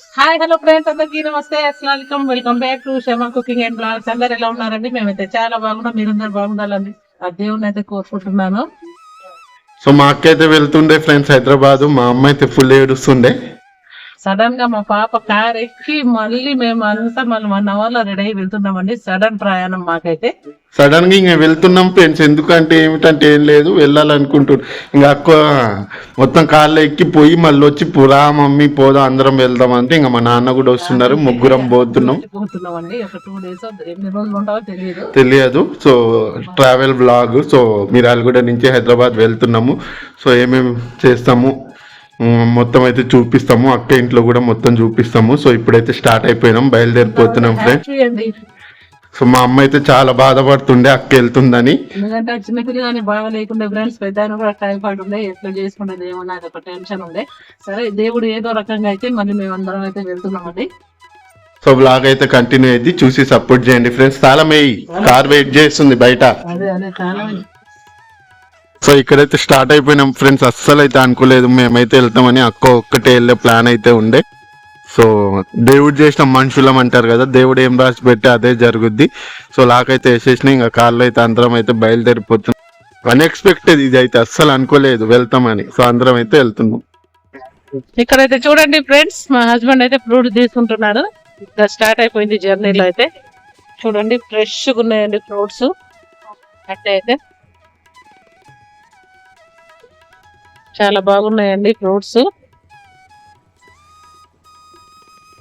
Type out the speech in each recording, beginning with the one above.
Hi hello friends అందరికీ నమస్తే అస్సలం welcome back to Sharma cooking and blogs. అందరు ఎలా ఉన్నారండి? మేమైతే చాలా బాగున్నాం మీరందరూ బాగుండాలని ఆ దేవుని అయితే కోరుకుంటున్నాను. సో మా అక్క అయితే వెళ్తుండే ఫ్రెండ్స్ హైదరాబాద్. మా అమ్మ అయితే ఫుల్ ఏడుస్తుండే. సడన్గా మా పాప కార్ ఎక్కి మళ్ళీ మేము అంతా మళ్ళీ వన్ అవర్లో రెడీ అయ్యి వెళ్తున్నామండి. సడన్ ప్రయాణం మాకైతే. సడన్గా ఇంకా వెళ్తున్నాం ఫ్రెండ్స్. ఎందుకంటే ఏమిటంటే ఏం లేదు వెళ్ళాలనుకుంటున్నాం ఇంకా అక్క మొత్తం కార్లో ఎక్కి పోయి మళ్ళీ వచ్చి పురా మమ్మీ పోదాం అందరం వెళ్దాం అంటే ఇంకా మా నాన్న కూడా వస్తున్నారు. ముగ్గురం పోతున్నాం. పోతున్నామండి ఒక టూ డేస్ ఎన్ని రోజులు ఉంటావో తెలియదు. తెలియదు. So travel blog so Miryalaguda నుంచి హైదరాబాద్ వెళ్తున్నాము. సో ఏమేమి చేస్తాము? మొత్తం అయితే చూపిస్తాము. అక్క ఇంట్లో కూడా మొత్తం చూపిస్తాము. సో ఇప్పుడైతే స్టార్ట్ అయిపోయినాం. బయలుదేరిపోతున్నాం అండి సో మా అమ్మ అయితే చాలా బాధపడుతుండే అక్క వెళ్తుందని. ఎందుకంటే చిన్నపిల్లగాని బాగా లేకుండా ఫ్రెండ్స్ పెద్ద కూడా ఉండే ఎట్లా చేసుకునేది ఏమో నాకు ఒక టెన్షన్ ఉండే. సరే దేవుడు ఏదో రకంగా అయితే మళ్ళీ మేము అందరం అయితే వెళ్తున్నామండి. సో బ్లాగ్ అయితే కంటిన్యూ అయింది. చూసి సపోర్ట్ చేయండి ఫ్రెండ్స్ తాళం వేయి కార్ వెయిట్ చేస్తుంది బయట. అదే అదే చాలా సో ఇక్కడైతే స్టార్ట్ అయిపోయినాం. ఫ్రెండ్స్ అస్సలు అయితే అనుకోలేదు. మేమైతే వెళ్తామని అక్క ఒక్కటే వెళ్ళే ప్లాన్ అయితే ఉండే. సో దేవుడు చేసిన మనుషులం అంటారు కదా దేవుడు ఏం రాసి పెట్టి అదే జరుగుద్ది. సో లాకైతే వేసేసిన ఇంకా కార్లో అయితే అందరం అయితే బయలుదేరిపోతున్నాం. అన్ఎక్స్పెక్టెడ్ ఇది అయితే అస్సలు అనుకోలేదు వెళ్తామని. సో అందరం అయితే వెళ్తున్నాం. ఇక్కడైతే చూడండి ఫ్రెండ్స్ మా హస్బెండ్ అయితే ఫ్రూట్ తీసుకుంటున్నాడు. ఇంకా స్టార్ట్ అయిపోయింది జర్నీలో అయితే. చూడండి ఫ్రెష్గా ఉన్నాయండి ఫ్రూట్స్. అట్లయితే చాలా బాగున్నాయండి ఫ్రూట్స్.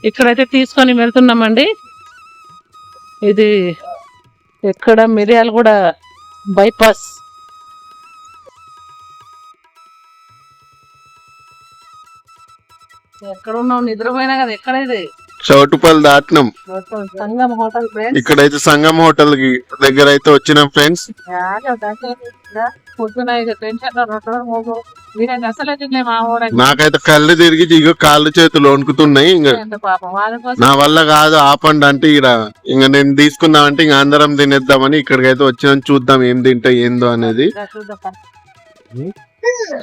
ఇక్కడైతే తీసుకొని వెళ్తున్నామండి. ఇది ఎక్కడ మిరియాలు కూడా బైపాస్. ఎక్కడ ఉన్నావు? నిద్రపోయినా కదా ఎక్కడ ఇది? చౌటుపల్లి దాటినాం. Sangam hotel friends. ఇక్కడైతే సంగం హోటల్కి దగ్గర అయితే వచ్చినాం ఫ్రెండ్స్ నాకైతే కళ్ళు తిరిగి ఇగో కాళ్ళు చేతులు వణుకుతున్నాయి ఇంకా నా వల్ల కాదు ఆపండి అంటే ఇక్కడ ఇంకా నేను తీసుకుందాం అంటే ఇంకా అందరం తినేద్దామని ఇక్కడికైతే వచ్చినాం చూద్దాం ఏం తింటా ఏందో అనేది.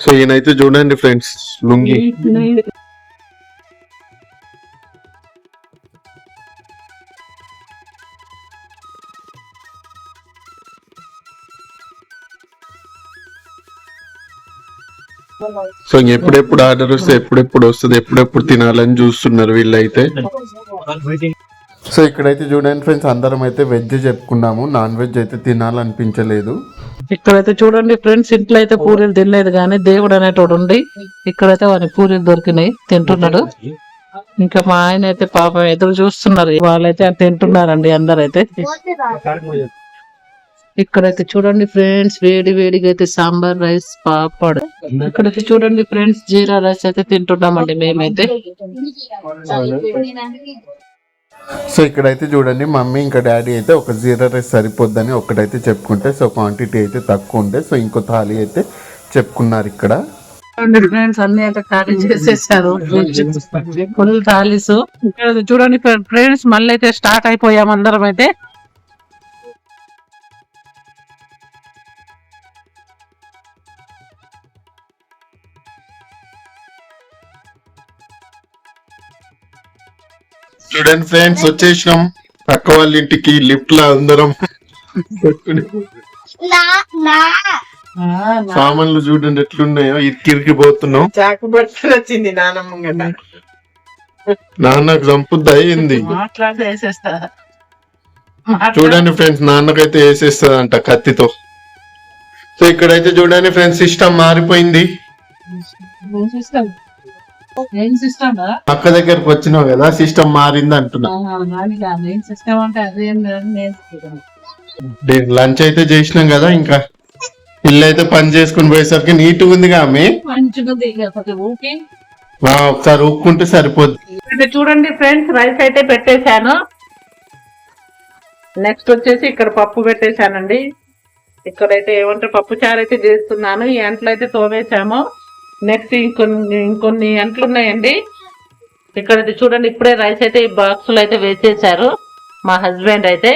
సో ఈయనైతే చూడండి ఫ్రెండ్స్ లుంగి. సో ఇంక ఎప్పుడెప్పుడు ఆర్డర్ వస్తే ఎప్పుడెప్పుడు వస్తుంది ఎప్పుడెప్పుడు తినాలని చూస్తున్నారు వీళ్ళైతే? సో ఇక్కడైతే చూడండి ఫ్రెండ్స్ అందరం అయితే వెజ్ చెప్పుకున్నాము. నాన్ వెజ్ అయితే తినాలనిపించలేదు. ఇక్కడైతే చూడండి ఫ్రెండ్స్ ఇంట్లో అయితే పూరీలు తినలేదు కానీ దేవుడు అనేటోడు ఉండి ఇక్కడైతే వాని పూరీలు దొరికినాయి తింటున్నాడు. ఇంకా మా ఆయన అయితే పాపం ఎదురు చూస్తున్నారు వాళ్ళైతే తింటున్నారండి అందరైతే. ఇక్కడైతే చూడండి ఫ్రెండ్స్ వేడి వేడిగా అయితే సాంబార్ రైస్ పాపడ్. ఇక్కడైతే చూడండి ఫ్రెండ్స్ జీరా రైస్ అయితే తింటున్నామండి మేమైతే. సో ఇక్కడైతే చూడండి మమ్మీ ఇంకా డాడీ అయితే ఒక జీరా రైస్ సరిపోద్దని ఒకటైతే చెప్పుకుంటే సో క్వాంటిటీ అయితే తక్కువ ఉండే సో ఇంకో థాలీ అయితే చెప్పుకున్నారు ఇక్కడ. చూడండి ఫ్రెండ్స్ అన్ని అయితే ఖాళీ చేసేసారు. ఫుల్ థాలీస్. ఇక్కడ చూడండి ఫ్రెండ్స్ మళ్ళీ అయితే స్టార్ట్ అయిపోయాం అందరం అయితే. చూడండి ఫ్రెండ్స్ వచ్చేసినాం. పక్క వాళ్ళ ఇంటికి లిఫ్ట్లో అందరం. సామాన్లు చూడండి ఎట్లున్నాయో. ఇరికిరికి పోతున్నాం. చాకు బట్టలు వచ్చింది నానమ్మ నాన్నకు చంపుద్ది అయింది చూడండి ఫ్రెండ్స్ నాన్నకైతే వేసేస్తుందంట కత్తితో. సో ఇక్కడైతే చూడండి ఫ్రెండ్స్ సిస్టమ్ మారిపోయింది. ఏం సిస్టమ్ అక్క దగ్గరకు వచ్చినావు కదా సిస్టమ్ మారింది అంటున్నా. ఏం సిస్టమ్ అంటే అదేం లంచ్ అయితే చేసినాం కదా ఇంకా. ఇల్లు అయితే పని చేసుకుని పోయేసరికి నీట్గా ఉందిగా ఆమె? మంచిగా దిగకపోతే ఊకి. ఆ, ఒకసారి ఊక్కుంటే సరిపోద్ది. ఇక్కడ చూడండి ఫ్రెండ్స్ రైస్ అయితే పెట్టేశాను. నెక్స్ట్ వచ్చేసి ఇక్కడ పప్పు పెట్టేశానండి. ఇక్కడైతే ఏమంటారు పప్పు చారు అయితే చేస్తున్నాను. ఈ అంట్లు అయితే తోమేశాము. నెక్స్ట్ ఇంకొన్ని ఇంకొన్ని అంట్లు ఉన్నాయండి. ఇక్కడ చూడండి ఇప్పుడే రైస్ అయితే ఈ బాక్సులు అయితే వేసేసారు మా హస్బెండ్ అయితే.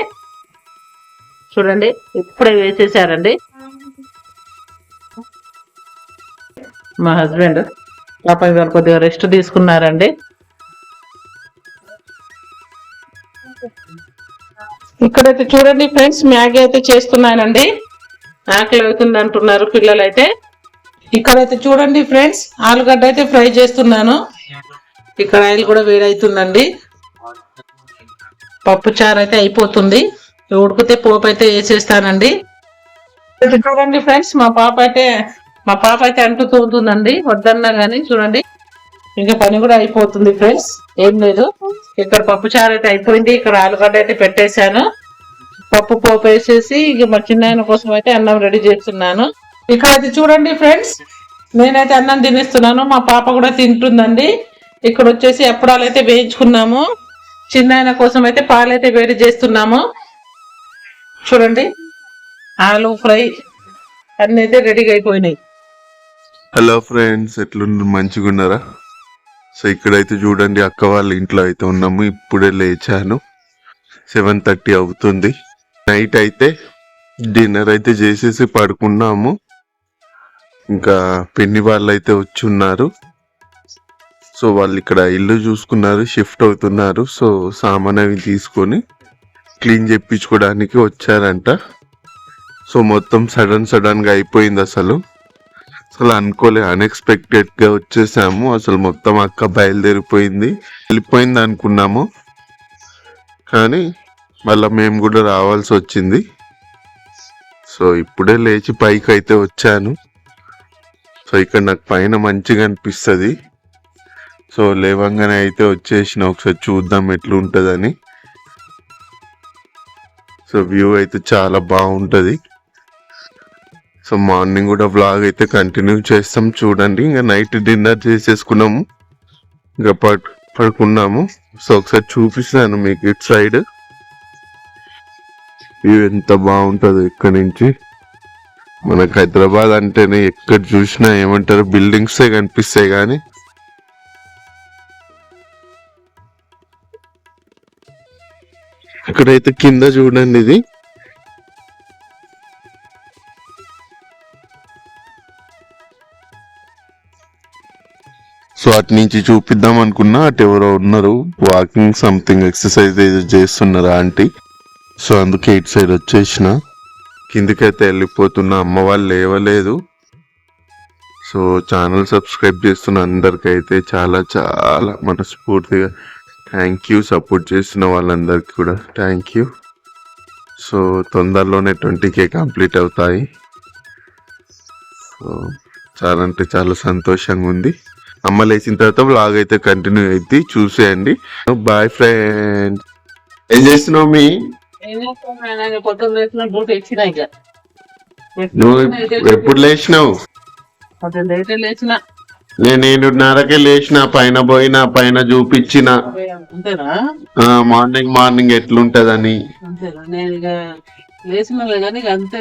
చూడండి ఇప్పుడే వేసేసారండి మా హస్బెండ్ పాప ఇవాళ కొద్దిగా రెస్ట్ తీసుకున్నారండి. ఇక్కడైతే చూడండి ఫ్రెండ్స్ మ్యాగీ అయితే చేస్తున్నానండి. ఆకలి అవుతుంది అంటున్నారు పిల్లలు అయితే ఇక్కడైతే చూడండి ఫ్రెండ్స్ ఆలుగడ్డ అయితే ఫ్రై చేస్తున్నాను. ఇక్కడ ఆయిల్ కూడా వేడవుతుందండి పప్పు చారు అయితే అయిపోతుంది. ఉడికితే పోపు అయితే వేసేస్తానండి. చూడండి ఫ్రెండ్స్ మా పాప అయితే మా పాప అయితే అంటూ తోముతుందండి వద్దన్నా కానీ చూడండి. ఇంకా పని కూడా అయిపోతుంది ఫ్రెండ్స్ ఏం లేదు. ఇక్కడ పప్పు చారు అయితే అయిపోయింది ఇక్కడ ఆలుగడ్డ అయితే పెట్టేశాను. పప్పు పోపు వేసేసి ఇక మా చిన్న కోసం అయితే అన్నం రెడీ చేస్తున్నాను. ఇక్కడ అయితే చూడండి ఫ్రెండ్స్ నేనైతే అన్నం తినేస్తున్నాను మా పాప కూడా తింటుందండి. ఇక్కడ వచ్చేసి అప్పడాలు అయితే వేయించుకున్నాము. చిన్న కోసం అయితే పాలు అయితే వేడి చేస్తున్నాము. చూడండి ఆలు ఫ్రై అన్నీ అయితే రెడీగా అయిపోయినాయి. హలో ఫ్రెండ్స్ ఎట్లున్నారు? మంచిగా ఉన్నారా? సో ఇక్కడైతే చూడండి అక్క వాళ్ళ ఇంట్లో అయితే ఉన్నాము. ఇప్పుడే లేచాను. సెవెన్ థర్టీ అవుతుంది. నైట్ అయితే డిన్నర్ అయితే చేసేసి పడుకున్నాము. ఇంకా పిన్ని వాళ్ళు అయితే వచ్చి ఉన్నారు సో వాళ్ళు ఇక్కడ ఇల్లు చూసుకున్నారు షిఫ్ట్ అవుతున్నారు. సో సామాన్ అవి తీసుకొని క్లీన్ చేయించుకోవడానికి వచ్చారంట. సో మొత్తం సడన్ సడన్గా అయిపోయింది అసలు. అసలు అనుకోలే అన్ఎక్స్పెక్టెడ్గా వచ్చేసాము. అసలు మొత్తం అక్క బయలుదేరిపోయింది. వెళ్ళిపోయింది అనుకున్నాము. కానీ మళ్ళీ మేము కూడా రావాల్సి వచ్చింది. సో ఇప్పుడే లేచి పైకి అయితే వచ్చాను. సో ఇక్కడ నాకు పైన మంచిగా అనిపిస్తుంది. సో లేవంగానే అయితే వచ్చేసిన. ఒకసారి చూద్దాం ఎట్లుంటుందని. సో వ్యూ అయితే చాలా బాగుంటుంది. సో మార్నింగ్ కూడా వ్లాగ్ అయితే కంటిన్యూ చేస్తాం. చూడండి ఇంకా నైట్ డిన్నర్ చేసేసుకున్నాము. ఇంకా పడు పడుకున్నాము. సో ఒకసారి చూపిస్తాను మీకు ఇటు సైడ్. వ్యూ ఎంత బాగుంటుందో ఇక్కడ నుంచి. మనకు హైదరాబాద్ అంటేనే ఎక్కడ చూసినా ఏమంటారు బిల్డింగ్సే కనిపిస్తాయి కానీ. ఇక్కడైతే కింద చూడండి ఇది. సో అటు నుంచి చూపిద్దాం అనుకున్నా అటు ఎవరో ఉన్నారు. వాకింగ్ సంథింగ్ ఎక్సర్సైజ్ ఏదో చేస్తున్నారు ఆంటీ? సో అందుకే ఇటు సైడ్ వచ్చేసిన. కిందికైతే వెళ్ళిపోతున్న అమ్మ వాళ్ళు లేవలేదు. సో ఛానల్ సబ్స్క్రైబ్ చేస్తున్న అందరికైతే చాలా చాలా మనస్ఫూర్తిగా థ్యాంక్ యూ. సపోర్ట్ చేస్తున్న వాళ్ళందరికీ కూడా థ్యాంక్ యూ. సో తొందరలోనే ట్వంటీ కే కంప్లీట్ అవుతాయి. సో చాలా అంటే చాలా సంతోషంగా ఉంది. అమ్మ లేచిన తర్వాత బ్లాగ్ అయితే కంటిన్యూ అయితే చూసేయండి. బాయ్ ఫ్రెండ్ ఏం చేస్తున్నావు మీ? పొద్దున్న లేచిన డ్యూటీ ఇచ్చిన ఇక నువ్వు ఎప్పుడు లేచినావు? పొద్దున్న లేటే లేచిన నేను ఏడున్నరకే లేచిన పైన పోయిన పైన చూపించిన. మార్నింగ్ మార్నింగ్ ఎట్లుంటదని. నేను ఇక లేచిన కానీ అంతే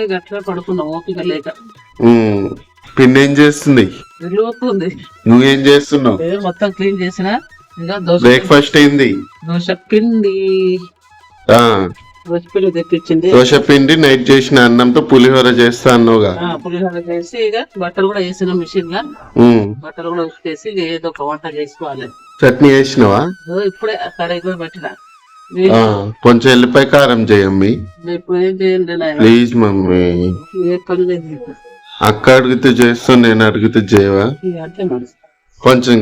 పడుకున్నా ఓపిక లేక పిన్ని ఏం చేస్తుంది? నువ్వేం చేస్తున్నావు? నేను మొత్తం క్లీన్ చేసిన. బ్రేక్ఫాస్ట్ అయింది దోశ పిండి. ఆ దోశ పిండి తెప్పించింది దోశ పిండి నైట్ చేసిన అన్నంతో పులిహోర చేస్తా అన్నావుగా. ఆ, పులిహోర చేసి ఇక బట్టలు కూడా వేసిన మిషన్గా. బట్టలు కూడా ఇక ఏదో ఒక వంట చేసుకోవాలి. చట్నీ వేసినావా ఇప్పుడే కడాయి కూడా పెట్టిన. కొంచెం ఎల్లిపాయ కారం చేయమ్మి ప్లీజ్ మమ్మీ. అక్క అడిగితే చేస్తా నేను అడిగితే చేయవా? కొంచెం.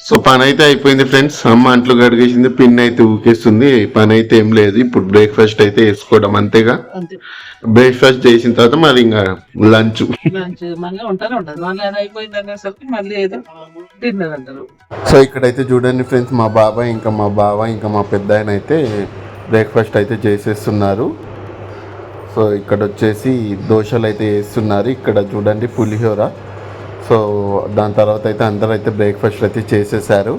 సో పని అయితే అయిపోయింది ఫ్రెండ్స్. అమ్మ అంట్లు గడిగేసింది పిన్ అయితే ఊకేస్తుంది. పని అయితే ఏం లేదు. ఇప్పుడు బ్రేక్ఫాస్ట్ అయితే వేసుకోవడం అంతేగా. అంతే. బ్రేక్ఫాస్ట్ చేసిన తర్వాత మరి ఇంకా లంచ్. సో ఇక్కడైతే చూడండి ఫ్రెండ్స్ మా బాబాయ్ ఇంకా మా బావ ఇంకా మా పెద్ద ఆయన అయితే బ్రేక్ఫాస్ట్ అయితే చేసేస్తున్నారు. సో ఇక్కడ వచ్చేసి దోశలు అయితే వేస్తున్నారు. ఇక్కడ చూడండి పులిహోర. సో దాని తర్వాత అయితే అందరూ అయితే బ్రేక్ఫాస్ట్ అయితే చేసేసారు.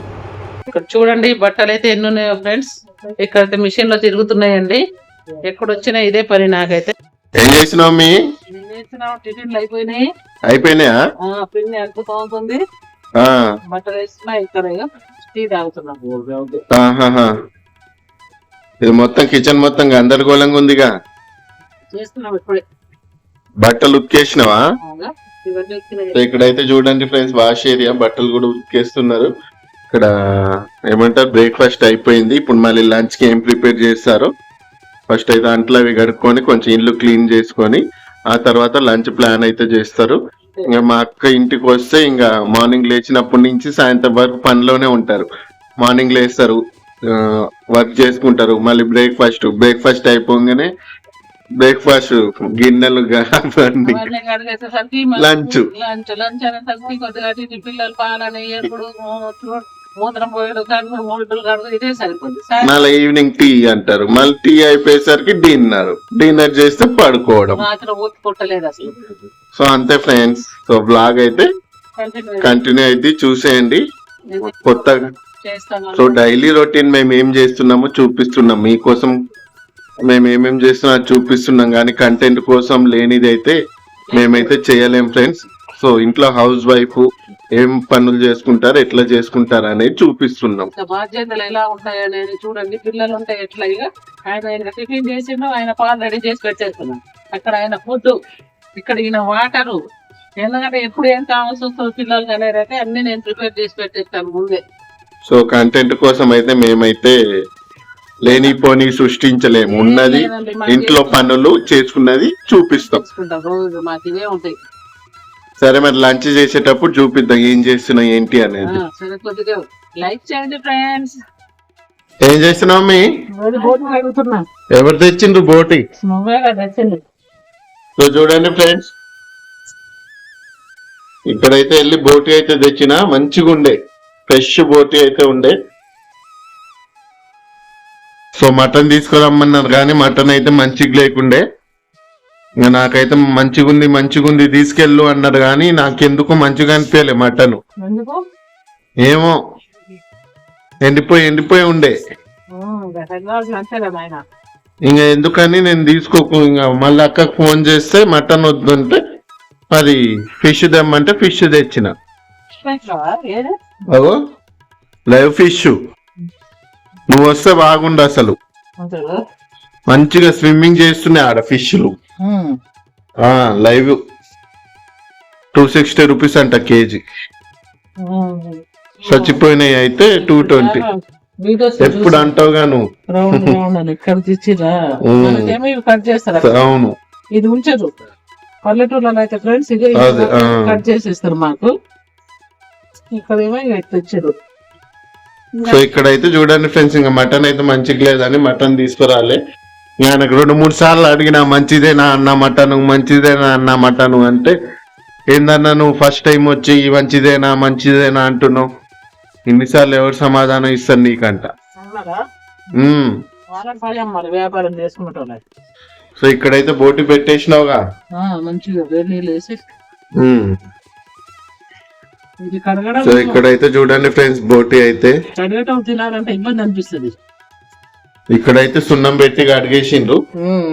ఇక్కడ చూడండి బట్టలు అయితే ఎన్ని ఉన్నాయో ఫ్రెండ్స్ ఇక్కడైతే మిషన్లో తిరుగుతున్నాయండి. ఎక్కడ వచ్చినా ఇదే పని నాకైతే. ఏం చేసినావు మీ? టిఫిన్లు అయిపోయినాయి. అయిపోయినాయా? పిండి అద్భుతం అవుతుంది ఆ, బట్టలు వేస్తున్నా ఇక్కడ ఇక టీ తాగుతున్నా. ఆహాహా. ఇది మొత్తం కిచెన్ మొత్తం గందరగోళంగా ఉందిగా. చేస్తున్నాం ఇప్పుడే. బట్టలు ఉతికేసినావా? సో ఇక్కడైతే చూడండి ఫ్రెండ్స్ వాష్ ఏరియా బట్టలు కూడా ఉతికేస్తున్నారు. ఇక్కడ ఏమంటారు బ్రేక్ఫాస్ట్ అయిపోయింది. ఇప్పుడు మళ్ళీ లంచ్కి ఏం ప్రిపేర్ చేస్తారో? ఫస్ట్ అయితే అంట్లు అవి కడుక్కొని కొంచెం ఇల్లు క్లీన్ చేసుకొని ఆ తర్వాత లంచ్ ప్లాన్ అయితే చేస్తారు. ఇంకా మా అక్క ఇంటికి వస్తే ఇంకా మార్నింగ్ లేచినప్పటి నుంచి సాయంత్రం వరకు పనిలోనే ఉంటారు. మార్నింగ్ లేస్తారు వర్క్ చేసుకుంటారు. మళ్ళీ బ్రేక్ఫాస్ట్ బ్రేక్ఫాస్ట్ అయిపోగానే బ్రేక్ఫాస్ట్ గిన్నెలు Lunch. లంచ్. లంచ్ అనేసరికి కొద్దిగా పిల్లలు పాలని ఎప్పుడు మూత్రం పోయడు కడుగు మూడులు కడుగు ఇదే సరిపోతుంది మళ్ళీ ఈవినింగ్ టీ అంటారు. మళ్ళీ టీ అయిపోయేసరికి డిన్నర్ డిన్నర్ చేస్తే పడుకోవడం. మాత్రం ఊతి పుట్టలేదు అసలు. సో అంతే ఫ్రెండ్స్ సో బ్లాగ్ అయితే కంటిన్యూ అయితే చూసేయండి. కొత్తగా. సో డైలీ రొటీన్ మేము ఏం చేస్తున్నామో చూపిస్తున్నాం. మీకోసం మేము ఏమేం చేస్తున్నా చూపిస్తున్నాం కానీ కంటెంట్ కోసం లేనిది అయితే మేమైతే చేయలేం ఫ్రెండ్స్ సో ఇంట్లో హౌస్ వైఫ్ ఏం పనులు చేసుకుంటారు ఎట్లా చేసుకుంటారు అనేది చూపిస్తున్నాం. బాధ్యతలు ఎలా ఉంటాయనేది చూడండి. పిల్లలు ఉంటే ఎట్లా ఇక ఆయన ఆయన టిఫిన్ చేసిండు ఆయన పాలు రెడీ చేసి పెట్టేస్తున్నాం అక్కడ ఆయన ఫుడ్ ఇక్కడ ఈయన వాటరు. ఎందుకంటే ఎప్పుడు ఏం కావాల్సి వస్తుంది పిల్లలకి అనేది అన్ని నేను ప్రిపేర్ చేసి పెట్టేస్తాను ముందే. సో కంటెంట్ కోసం అయితే మేమైతే లేనిపోని సృష్టించలేము. ఉన్నది ఇంట్లో పనులు చేసుకున్నది చూపిస్తాం. తెచ్చుకుంటాం రోజు మాకు ఇవే ఉంటాయి. సరే మరి లంచ్ చేసేటప్పుడు చూపిద్దాం ఏం చేస్తున్నా ఏంటి అనేది. ఆ, సరే కొద్దిగా లైక్ చేయండి ఫ్రెండ్స్. ఏం చేస్తున్నావు ఎవరు తెచ్చిండ్రు బోటి? నువ్వే కదా తెచ్చింది. సో చూడండి ఫ్రెండ్స్. ఇక్కడైతే వెళ్ళి బోటి అయితే తెచ్చిన మంచిగా ఉండే ఫ్రెష్ బోటి అయితే ఉండే. సో మటన్ తీసుకురమ్మన్నారు కానీ మటన్ అయితే మంచిగా లేకుండే. ఇంకా నాకైతే మంచిగా ఉంది మంచిగా ఉంది తీసుకెళ్ళు అన్నారు కానీ నాకెందుకు మంచిగా అనిపించలే మటన్. ఏమో. ఎండిపోయి ఎండిపోయి ఉండే. ఇంకా ఎందుకని నేను తీసుకోకు ఇంకా మళ్ళీ అక్కకు ఫోన్ చేస్తే మటన్ వద్దంటే అది ఫిష్ తెమ్మంటే ఫిష్ తెచ్చిన. Live fish. నువ్వు వస్తే బాగుండు అసలు. మంచిగా స్విమ్మింగ్ చేస్తున్నాయి ఆడ ఫిష్లు. లైవ్ టూ సిక్స్టీ రూపీస్ అంట కేజీ. చచ్చిపోయినాయి అయితే టూ ట్వంటీ. ఎప్పుడు అంటావుగా నువ్వు? కట్ చేస్తారు? అవును. ఇది ఉంచరు పల్లెటూర్లలో అయితే ఫ్రెండ్స్ ఇదే. కట్ చేసేస్తారు మాకు. ఇక్కడ ఏమో ఇక తెచ్చారు. సో ఇక్కడైతే చూడండి ఫ్రెండ్స్ ఇంకా మటన్ అయితే మంచిగా లేదని మటన్ తీసుకురాలే. ఆయనకు రెండు మూడు సార్లు అడిగిన మంచిదేనా అన్న మటన్ మంచిదేనా అన్న మటన్ అంటే ఏందన్నా నువ్వు ఫస్ట్ టైం వచ్చి "ఈ మంచిదేనా మంచిదేనా అంటున్నావు? ఇన్నిసార్లు ఎవరు సమాధానం ఇస్తారు నీకంట? సో ఇక్కడైతే బోటి పెట్టేసినావుగా? మంచిగా సో ఇక్కడైతే చూడండి ఫ్రెండ్స్ బోటి అయితే. కడగటం తినాలంటే ఇబ్బంది అనిపిస్తుంది. ఇక్కడైతే సున్నం పెట్టి అడిగేసిండ్రు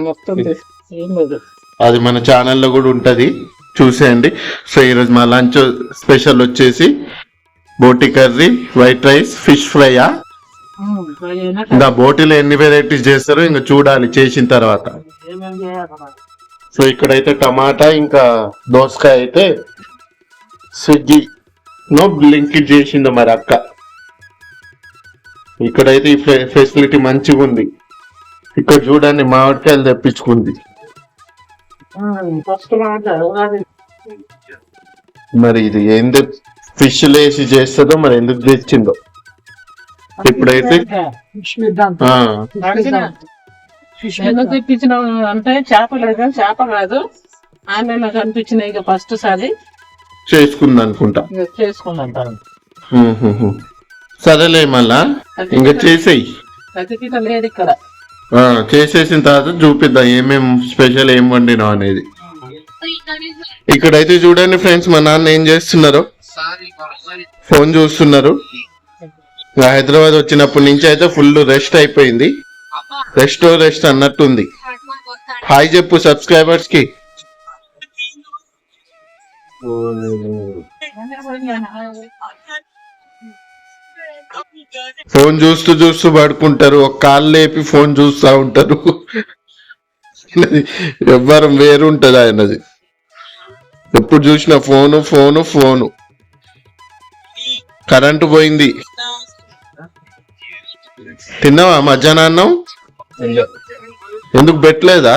మొత్తం ఏం లేదు. అది మన ఛానల్లో కూడా ఉంటది. చూసేయండి. సో ఈరోజు మా లంచ్ స్పెషల్ వచ్చేసి బోటి కర్రీ వైట్ రైస్ ఫిష్ ఫ్రైయా? ఇంకా బోటిలో ఎన్ని వెరైటీస్ చేస్తారో ఇంకా చూడాలి చేసిన తర్వాత. ఏమేం చేయాలి మరి? సో ఇక్కడైతే టమాటా ఇంకా దోసకాయ అయితే స్విగ్గీ. నో లింక్ చేసింది మరి అక్క. ఇక్కడైతే ఈ ఫెసిలిటీ మంచిగా ఉంది ఇక్కడ చూడండి మామిడికాయలు తెప్పించుకుంది. మరి ఇది ఎందుకు ఫిష్ లేసి చేస్తుందో మరి ఎందుకు తెచ్చిందో? ఇప్పుడైతే ఫిష్ ఇద్దాం ఆ, ఫిష్ ఎందుకు తెప్పించిన అంటే చేప లేదు చేప కాదు. ఆన్లైన్లో కనిపించినాయి ఇక ఫస్ట్ సారి. చేసుకుంది అనుకుంటా. సరేలే మళ్ళా. ఇంకా చేసేయి. లేదు ఇక్కడ. చేసేసిన తర్వాత చూపిద్దాం ఏమేం స్పెషల్ ఏం వండినావు అనేది. ఇక్కడైతే చూడండి ఫ్రెండ్స్ మా నాన్న ఏం చేస్తున్నారు. ఫోన్ చూస్తున్నారు. హైదరాబాద్ వచ్చినప్పటి నుంచి అయితే ఫుల్ రెస్ట్ అయిపోయింది. రెస్ట్ రెస్ట్ అన్నట్టుంది. హాయ్ చెప్పు సబ్స్క్రైబర్స్కి ఫోన్ చూస్తూ చూస్తూ పడుకుంటారు. ఒక కాళ్ళు లేపి ఫోన్ చూస్తూ ఉంటారు. ఎవ్వరం వేరు ఉంటది ఆయనది. ఎప్పుడు చూసినా ఫోను ఫోను ఫోను. కరెంటు పోయింది. తిన్నావా మధ్యాహ్నం ఎందుకు పెట్టలేదా?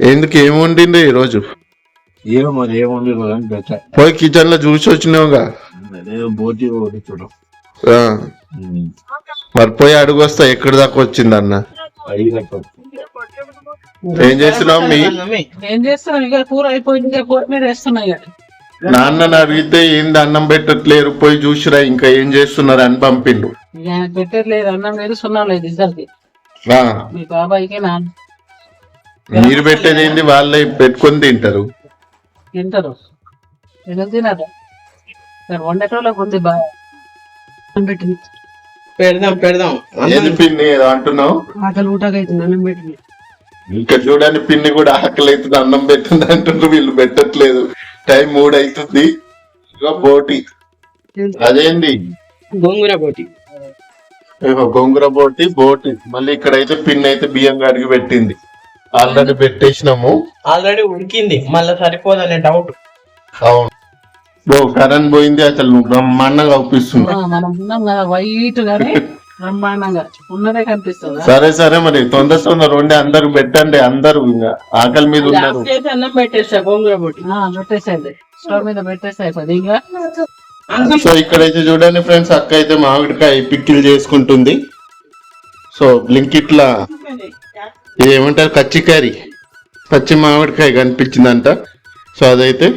ఎందుకు ఏమి వండింది ఈ రోజు ఏమో మరి ఏముంది అని పోయి కిచెన్లో చూసి వచ్చినావుగా? అదే బోటి ఒకటి చూడం. ఆ, మరి పోయి అడుగు వస్తా ఎక్కడి దాకా వచ్చింది అన్న ఏం చేస్తున్నావు మీ? ఏం చేస్తున్నాం ఇక కూర అయిపోయింది ఇక కూర మీద వేస్తున్నాయి ఇక. నాన్నని అడిగితే ఏంది అన్నం పెట్టట్లేరు పోయి చూసిరా ఇంకా ఏం చేస్తున్నారు అని పంపిండు. పెట్టలేదు అన్నం లేదు సున్నం లేదు ఇద్దరికి ఆ, మీ బాబాయికి నా మీరు పెట్టేది ఏంది? వాళ్ళే పెట్టుకొని తింటారు. తింటారు ఎందుకు తినరు ఇక్కడ వండేటోళ్ళకి ఉంది బాగా పెట్టింది. పెడదాం పెడదాం. ఏది పిన్ని ఏదో అంటున్నావు? ఆకలి ఊటగా అవుతుంది అన్నం పెట్టింది. ఇంకా చూడండి పిన్ని కూడా ఆకలి అవుతుంది అన్నం పెట్టింది అంటుండ్రు వీళ్ళు పెట్టట్లేదు. టైం మూడు అవుతుంది ఇక బోటి అదేంది గోంగూర పోటీ. ఇగో గోంగూర బోటి బోటి మళ్ళీ ఇక్కడైతే పిన్ అయితే బియ్యం గారికి పెట్టింది. ఆల్రెడీ పెట్టేసినాము. ఆల్రెడీ ఉడికింది మళ్ళీ సరిపోదనే డౌట్ అవును. ఓ కరెంట్ పోయింది అసలు బ్రహ్మాండంగా అవుపిస్తుంది ఆ, మనం ఉన్నాం కదా వైట్ గానే బ్రహ్మాండంగా. ఉన్నదే కనిపిస్తుంది? సరే సరే మరి తొందర తొందర ఉండి అందరు పెట్టండి అందరు ఇంకా ఆకలి మీద ఉన్నారు. అన్నం పెట్టేసా గోంగూర పెట్టేసేది స్టవ్ మీద పెట్టేసి అయిపోయింది. ఇంకా? సో ఇక్కడైతే చూడండి ఫ్రెండ్స్ అక్క అయితే మామిడికాయ పిక్కిల్ చేసుకుంటుంది. సో బ్లింకిట్లా ఏమంటారు కచ్చికారి పచ్చి మామిడికాయ కనిపించిందంట. సో అదైతే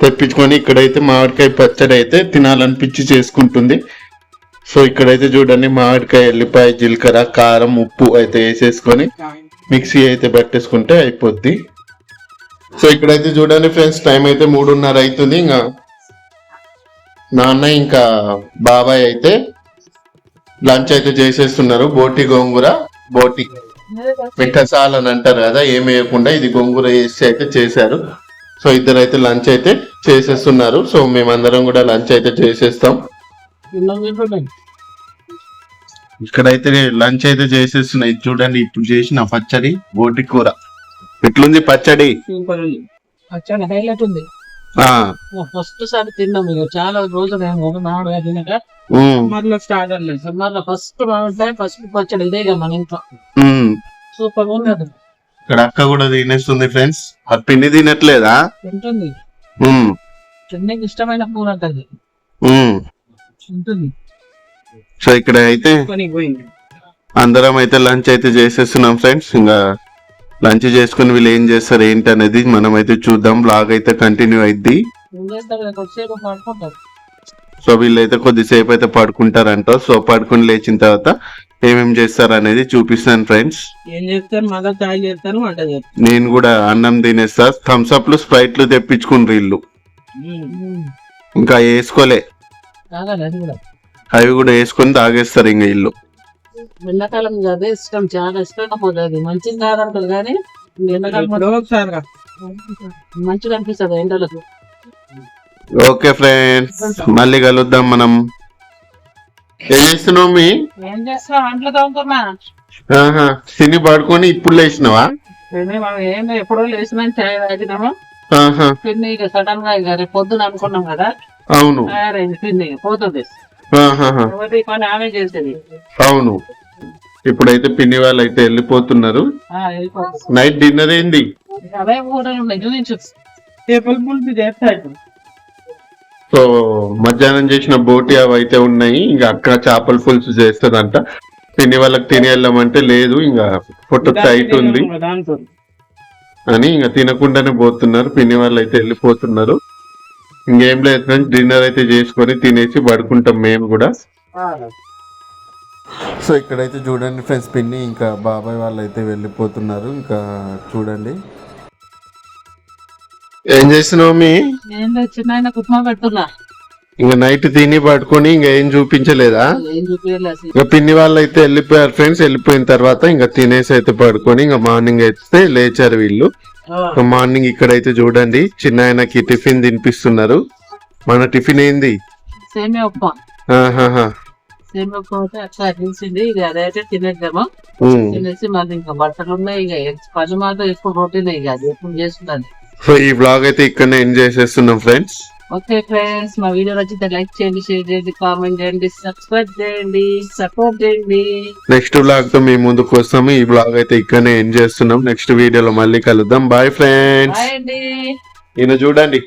తెప్పించుకొని ఇక్కడైతే మామిడికాయ పచ్చడి అయితే తినాలనిపించి చేసుకుంటుంది. సో ఇక్కడైతే చూడండి మామిడికాయ ఎల్లిపాయ జీలకర్ర కారం ఉప్పు అయితే వేసేసుకొని మిక్సీ అయితే పెట్టేసుకుంటే అయిపోద్ది. సో ఇక్కడైతే చూడండి ఫ్రెండ్స్ టైం అయితే మూడున్నర అవుతుంది. ఇంకా నాన్న ఇంకా బాబాయ్ అయితే లంచ్ అయితే చేసేస్తున్నారు. బోటి గోంగూర బోటి మిఠసాల్ అని అంటారు కదా ఏమి వేయకుండా ఇది గోంగూర వేసి అయితే చేశారు. సో ఇద్దరు అయితే లంచ్ అయితే చేసేస్తున్నారు. సో మేమందరం కూడా లంచ్ అయితే చేసేస్తాం. ఇక్కడైతే లంచ్ అయితే చేసేస్తున్నాయి ఇది చూడండి ఇప్పుడు చేసిన పచ్చడి బోటి కూర. ఎట్లుంది పచ్చడి? పచ్చడి హైలైట్ ఉంది. ఫస్ట్ సారి తిన్నాం ఇక. చాలా రోజులు ఏమో మామిడిగా తినక మళ్ళీ స్టార్ట్ అవ్వలేదు. సమ్మర్లో ఫస్ట్ మామిడికాయ ఫస్ట్ పచ్చడి ఇదే ఇక మన ఇంట్లో. సూపర్ ఉంది అది. ఇక్కడ అక్క కూడా తినేస్తుంది ఫ్రెండ్స్ ఆ పిండి తినట్లేదా? చెన్నైకి ఇష్టమైన కూర అంటది. ఉంటుంది. సో ఇక్కడ అయితే అందరం అయితే లంచ్ అయితే చేసేస్తున్నాం ఫ్రెండ్స్ ఇంకా లంచ్ చేసుకుని వీళ్ళు ఏం చేస్తారు ఏంటి అనేది మనం అయితే చూద్దాం. బ్లాగ్ అయితే కంటిన్యూ పడుకుంటారు సో వీళ్ళైతే కొద్దిసేపు అయితే పడుకుంటారంట. సో పడుకుని లేచిన తర్వాత ఏమేం చేస్తారు అనేది చూపిస్తాను ఫ్రెండ్స్ ఏం చేస్తారు? మదర్ చాయ్ చేస్తారు వంట చేస్తారు. నేను కూడా అన్నం తినేస్తా. థమ్స్ అప్లు స్ప్రైట్లు తెప్పించుకుని వీళ్ళు. ఇంకా వేసుకోలే. అవి కూడా వేసుకొని తాగేస్తారు ఇంకా ఇల్లు ఎండాకాలం అదే ఇష్టం చాలా ఇష్టంగా పోతుంది మంచిది కాదంటారు కానీ ఎండాకాలం. మంచిగా అనిపిస్తుంది ఎండలకు. ఓకే ఫ్రెండ్స్ మళ్ళీ కలుద్దాం మనం. ఏం చేస్తున్నావు మీ? ఏం చేస్తాం అంట్లో తోముతున్నా. ఆహా తిని పడుకొని ఇప్పుడు లేచినావా? ఏం ఎప్పుడో లేచినా చాయ్ తాగినాము. ఆహా. పిన్ని ఇక సడన్గా ఇక రేపు పొద్దున అనుకున్నాం కదా. అవును. పోతుంది. ఆమె చేసేది. అవును. ఇప్పుడైతే పిన్ని వాళ్ళు అయితే వెళ్ళిపోతున్నారు. నైట్ డిన్నర్ ఏంది? సో మధ్యాహ్నం చేసిన బోటి అవి అయితే ఉన్నాయి. ఇంకా అక్క చేపల పులుసు చేస్తుందంట. పిన్ని వాళ్ళకి తిని వెళ్ళామంటే లేదు ఇంకా పొట్ట టైట్ ఉంది. అని ఇంకా తినకుండానే పోతున్నారు. పిన్ని వాళ్ళు అయితే వెళ్ళిపోతున్నారు. ఇంకేం లేదు ఫ్రెండ్స్ డిన్నర్ అయితే చేసుకొని తినేసి పడుకుంటాం మేము కూడా. సో ఇక్కడైతే చూడండి ఫ్రెండ్స్ పిన్ని ఇంకా బాబాయ్ వాళ్ళు అయితే వెళ్ళిపోతున్నారు. ఇంకా చూడండి. ఏం చేస్తున్నావు మీ? చిన్న ఉప్మా పెడుతున్నా ఇంకా నైట్ తిని పడుకొని ఇంకా ఏం చూపించలేదా? ఇంకా పిన్ని వాళ్ళు అయితే వెళ్ళిపోయారు ఫ్రెండ్స్ వెళ్ళిపోయిన తర్వాత ఇంకా తినేసి అయితే పడుకొని ఇంకా మార్నింగ్ అయితే లేచారు వీళ్ళు. మార్నింగ్ ఇక్కడైతే చూడండి చిన్న ఆయనకి టిఫిన్ తినిపిస్తున్నారు. మన టిఫిన్ ఏంది? ఈ బ్లాగ్ అయితే ఇక్కడనే ఎండ్ చేసేస్తున్నాం ఫ్రెండ్స్ ఓకే ఫ్రెండ్స్ మా వీడియో నచ్చితే లైక్ చేయండి షేర్ చేయండి కామెంట్ చేయండి సబ్స్క్రైబ్ చేయండి సపోర్ట్ చేయండి. నెక్స్ట్ బ్లాగ్తో మీ ముందుకు వస్తాము. ఈ బ్లాగ్ అయితే ఇక్కడనే ఎండ్ చేస్తున్నాం. నెక్స్ట్ వీడియోలో మళ్ళీ కలుద్దాం. బాయ్ ఫ్రెండ్స్ ఈయన చూడండి.